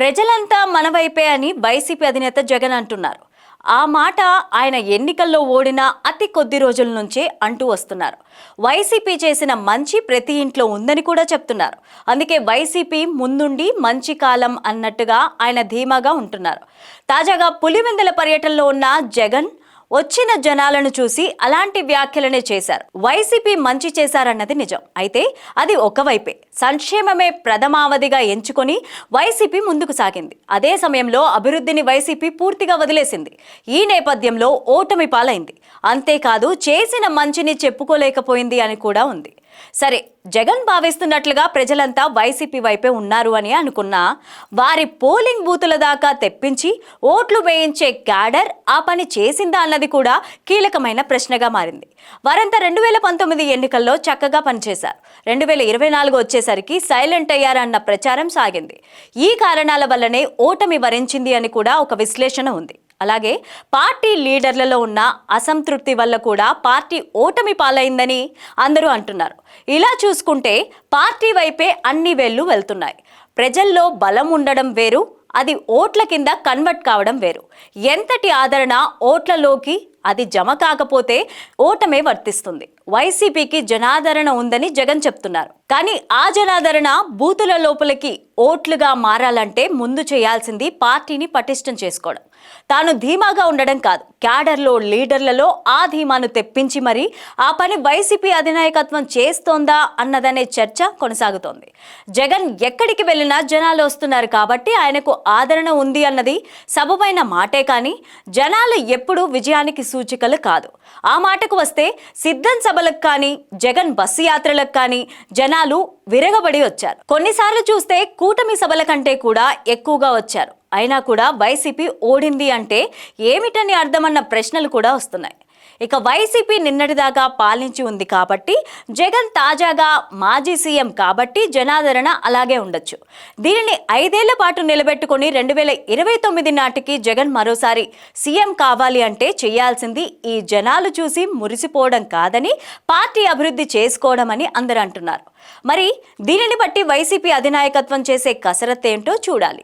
ప్రజలంతా మన వైపే అని వైసీపీ అధినేత జగన్ అంటున్నారు. ఆ మాట ఆయన ఎన్నికల్లో ఓడిన అతి కొద్ది రోజుల నుంచే అంటూ వస్తున్నారు. వైసీపీ చేసిన మంచి ప్రతి ఇంట్లో ఉందని కూడా చెప్తున్నారు. అందుకే వైసీపీ ముందుండి మంచి కాలం అన్నట్టుగా ఆయన ధీమాగా ఉంటున్నారు. తాజాగా పులివెందుల పర్యటనలో ఉన్న జగన్ వచ్చిన జనాలను చూసి అలాంటి వ్యాఖ్యలనే చేశారు. వైసీపీ మంచి చేశారన్నది నిజం. అయితే అది ఒకవైపే. సంక్షేమమే ప్రథమావధిగా ఎంచుకొని వైసీపీ ముందుకు సాగింది. అదే సమయంలో అభివృద్ధిని వైసీపీ పూర్తిగా వదిలేసింది. ఈ నేపథ్యంలో ఓటమి పాలైంది. అంతేకాదు చేసిన మంచిని చెప్పుకోలేకపోయింది అని కూడా ఉంది. సరే జగన్ భావిస్తున్నట్లుగా ప్రజలంతా వైసీపీ వైపే ఉన్నారు అని అనుకున్నా వారి పోలింగ్ బూతుల దాకా తెప్పించి ఓట్లు వేయించే క్యాడర్ ఆ పని చేసిందా అన్నది కూడా కీలకమైన ప్రశ్నగా మారింది. వారంతా రెండు వేల పంతొమ్మిది ఎన్నికల్లో చక్కగా పనిచేశారు. రెండు వేల ఇరవై నాలుగు వచ్చేసరికి సైలెంట్ అయ్యారన్న ప్రచారం సాగింది. ఈ కారణాల వల్లనే ఓటమి వరించింది అని కూడా ఒక విశ్లేషణ ఉంది. అలాగే పార్టీ లీడర్లలో ఉన్న అసంతృప్తి వల్ల కూడా పార్టీ ఓటమి పాలైందని అందరూ అంటున్నారు. ఇలా చూసుకుంటే పార్టీ వైపే అన్ని వేళ్ళు వెళ్తున్నాయి. ప్రజల్లో బలం ఉండడం వేరు అది ఓట్ల కింద కన్వర్ట్ కావడం వేరు. ఎంతటి ఆదరణ ఓట్లలోకి అది జమ కాకపోతే ఓటమే వర్తిస్తుంది. వైసీపీకి జనాదరణ ఉందని జగన్ చెప్తున్నారు. కానీ ఆ జనాదరణ బూతుల లోపలికి ఓట్లుగా మారాలంటే ముందు చేయాల్సింది పార్టీని పటిష్టం చేసుకోవడం. తాను ధీమాగా ఉండడం కాదు. క్యాడర్లో లీడర్లలో ఆ ధీమాను తెప్పించి మరి ఆ పని వైసీపీ అధినాయకత్వం చేస్తోందా అన్నదనే చర్చ కొనసాగుతోంది. జగన్ ఎక్కడికి వెళ్ళినా జనాలు వస్తున్నారు కాబట్టి ఆయనకు ఆదరణ ఉంది అన్నది సబమైన మాటే కానీ జనాలు ఎప్పుడూ విజయానికి సూచికలు కాదు. ఆ మాటకు వస్తే సిద్ధం సభలకు కానీ జగన్ బస్సు యాత్రలకు కానీ జనాలు విరగబడి వచ్చారు. కొన్నిసార్లు చూస్తే కూటమి సభల కంటే కూడా ఎక్కువగా వచ్చారు. అయినా కూడా వైసీపీ ఓడింది అంటే ఏమిటని అర్థమన్న ప్రశ్నలు కూడా వస్తున్నాయి. ఇక వైసీపీ నిన్నటిదాకా పాలించి ఉంది కాబట్టి జగన్ తాజాగా మాజీ సీఎం కాబట్టి జనాదరణ అలాగే ఉండొచ్చు. దీనిని ఐదేళ్ళ పాటు నిలబెట్టుకుని రెండు వేల ఇరవై తొమ్మిది నాటికి జగన్ మరోసారి సీఎం కావాలి అంటే చేయాల్సింది ఈ జనాలు చూసి మురిసిపోవడం కాదని పార్టీ అభివృద్ధి చేసుకోవడం అని అందరూ అంటున్నారు. మరి దీనిని బట్టి వైసీపీ అధినాయకత్వం చేసే కసరత్ ఏంటో చూడాలి.